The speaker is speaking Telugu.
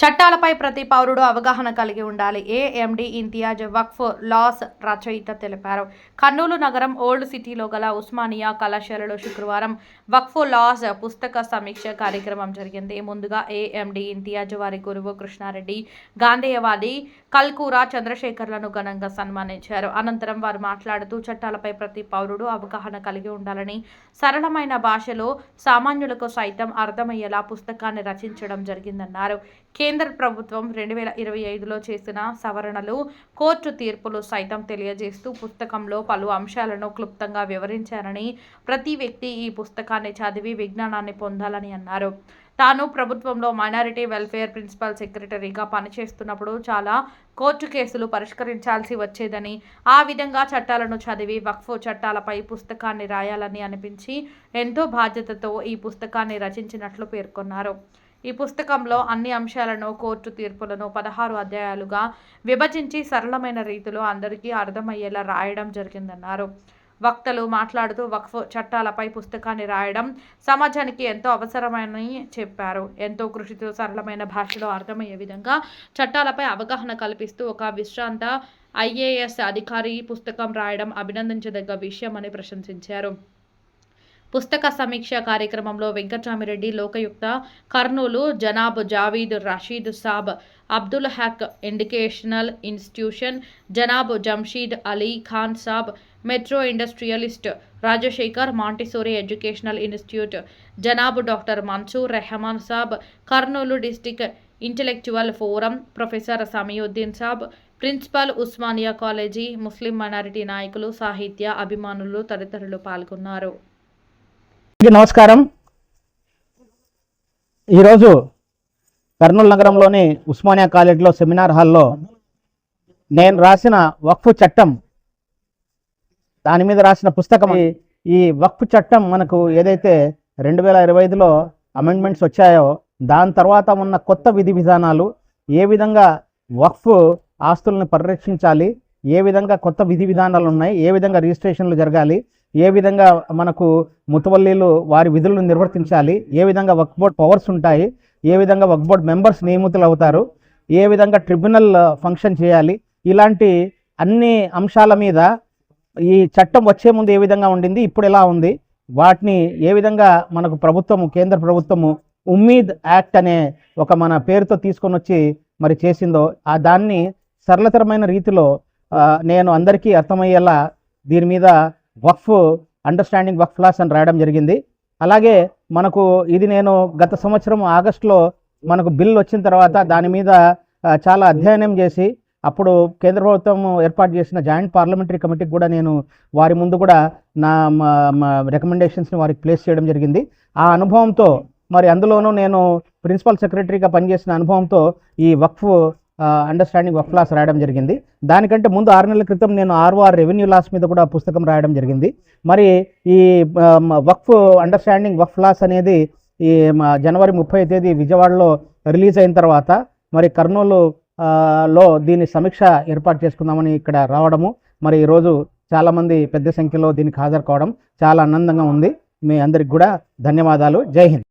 చట్టాలపై ప్రతి పౌరుడు అవగాహన కలిగి ఉండాలి. ఏఎండి ఇంతియాజ్ వక్ఫ్ లాస్ రచయిత తెలిపారు. కర్నూలు నగరం ఓల్డ్ సిటీలో గల ఉస్మానియా కళాశాలలో శుక్రవారం వక్ఫ్ లాస్ పుస్తక సమీక్ష కార్యక్రమం జరిగింది. ముందుగా ఏఎండి ఇంతియాజ్ వారి గురువు కృష్ణారెడ్డి గాంధేయవాది కల్కూరా చంద్రశేఖర్లను ఘనంగా సన్మానించారు. అనంతరం వారు మాట్లాడుతూ చట్టాలపై ప్రతి పౌరుడు అవగాహన కలిగి ఉండాలని సరళమైన భాషలో సామాన్యులకు సైతం అర్థమయ్యేలా పుస్తకాన్ని రచించడం జరిగిందన్నారు. కే. కేంద్ర ప్రభుత్వం రెండు వేల ఇరవై ఐదులో చేసిన సవరణలు కోర్టు తీర్పులు సైతం తెలియజేస్తూ పుస్తకంలో పలు అంశాలను క్లుప్తంగా వివరించారని ప్రతి వ్యక్తి ఈ పుస్తకాన్ని చదివి విజ్ఞానాన్ని పొందాలని అన్నారు. తాను ప్రభుత్వంలో మైనారిటీ వెల్ఫేర్ ప్రిన్సిపల్ సెక్రటరీగా పనిచేస్తున్నప్పుడు చాలా కోర్టు కేసులు పరిష్కరించాల్సి వచ్చేదని ఆ విధంగా చట్టాలను చదివి వక్ఫ్ చట్టాలపై పుస్తకాన్ని రాయాలని అనిపించి ఎంతో బాధ్యతతో ఈ పుస్తకాన్ని రచించినట్లు పేర్కొన్నారు. ఈ పుస్తకంలో అన్ని అంశాలను కోర్టు తీర్పులను పదహారు అధ్యాయాలుగా విభజించి సరళమైన రీతిలో అందరికీ అర్థమయ్యేలా రాయడం జరిగిందన్నారు. వక్తలు మాట్లాడుతూ వక్ఫ్ చట్టాలపై పుస్తకాన్ని రాయడం సమాజానికి ఎంతో అవసరమని చెప్పారు. ఎంతో కృషితో సరళమైన భాషలో అర్థమయ్యే విధంగా చట్టాలపై అవగాహన కల్పిస్తూ ఒక విశ్రాంత ఐఏఎస్ అధికారి పుస్తకం రాయడం అభినందించదగ్గ విషయం అని ప్రశంసించారు. పుస్తక సమీక్ష కార్యక్రమంలో Venkataramireddy Lokayukta Kurnool Janab Javeed Rasheed Saab Abdul Haq educational institution Janab Jamsheed Ali Khan Saab metro industrialist Rajasekhar Montessori educational institute Janab doctor Mansoor Rehman Saab Kurnool district intellectual forum professor Samiuddin Saab principal Osmania college Muslim minority నాయకులు సాహిత్య అభిమానులు తదితరులు పాల్గొన్నారు. నమస్కారం. ఈరోజు కర్నూలు నగరంలోని ఉస్మానియా కాలేజ్లో సెమినార్ హాల్లో నేను రాసిన వక్ఫ్ చట్టం దాని మీద రాసిన పుస్తకం ఈ- ఈ వక్ఫ్ చట్టం మనకు ఏదైతే రెండు వేల ఇరవై ఐదులో అమెండ్మెంట్స్ వచ్చాయో దాని తర్వాత ఉన్న కొత్త విధి విధానాలు ఏ విధంగా వక్ఫ్ ఆస్తులను పరిరక్షించాలి ఏ విధంగా కొత్త విధి విధానాలు ఉన్నాయి ఏ విధంగా రిజిస్ట్రేషన్లు జరగాలి ఏ విధంగా మనకు ముతవల్లీలు వారి విధులను నిర్వర్తించాలి? ఏ విధంగా వక్ బోర్డ్ పవర్స్ ఉంటాయి? ఏ విధంగా వక్ బోర్డ్ మెంబర్స్ నియమితులు అవుతారు? ఏ విధంగా ట్రిబ్యునల్ ఫంక్షన్ uh, చేయాలి? ఇలాంటి అన్ని అంశాల మీద ఈ చట్టం వచ్చే ముందు ఏ విధంగా ఉండింది? ఇప్పుడు ఎలా ఉంది? వాటిని ఏ విధంగా మనకు ప్రభుత్వము కేంద్ర ప్రభుత్వము ఉమ్మీద్ యాక్ట్ అనే ఒక మన పేరుతో తీసుకొని వచ్చి మరి చేసిందో ఆ దాన్ని సరళతరమైన రీతిలో uh, నేను అందరికీ అర్థమయ్యేలా దీని మీద వక్ఫ్ అండర్స్టాండింగ్ వక్ఫ్ లాస్ అని రాయడం జరిగింది. అలాగే మనకు ఇది నేను గత సంవత్సరం ఆగస్టులో మనకు బిల్ వచ్చిన తర్వాత దాని మీద చాలా అధ్యయనం చేసి అప్పుడు కేంద్ర ప్రభుత్వం ఏర్పాటు చేసిన జాయింట్ పార్లమెంటరీ కమిటీకి కూడా నేను వారి ముందు కూడా నా రికమెండేషన్స్ని వారికి ప్లేస్ చేయడం జరిగింది. ఆ అనుభవంతో మరి అందులోనూ నేను ప్రిన్సిపల్ సెక్రటరీగా పనిచేసిన అనుభవంతో ఈ వక్ఫ్ అండర్స్టాండింగ్ ఆఫ్ లాస్ రాయడం జరిగింది. దానికంటే ముందు ఆరు నెలల క్రితం నేను ఆర్ఓఆర్ రెవెన్యూ లాస్ మీద కూడా పుస్తకం రాయడం జరిగింది. మరి ఈ వక్ఫ్ అండర్స్టాండింగ్ వక్ఫ్ లాస్ అనేది ఈ జనవరి ముప్పై తేదీ విజయవాడలో రిలీజ్ అయిన తర్వాత మరి కర్నూలు లో దీని సమీక్ష ఏర్పాటు చేసుకుందామని ఇక్కడ రావడము. మరి ఈరోజు చాలామంది పెద్ద సంఖ్యలో దీనికి హాజరు కావడం చాలా ఆనందంగా ఉంది. మీ అందరికి కూడా ధన్యవాదాలు. జై హింద్.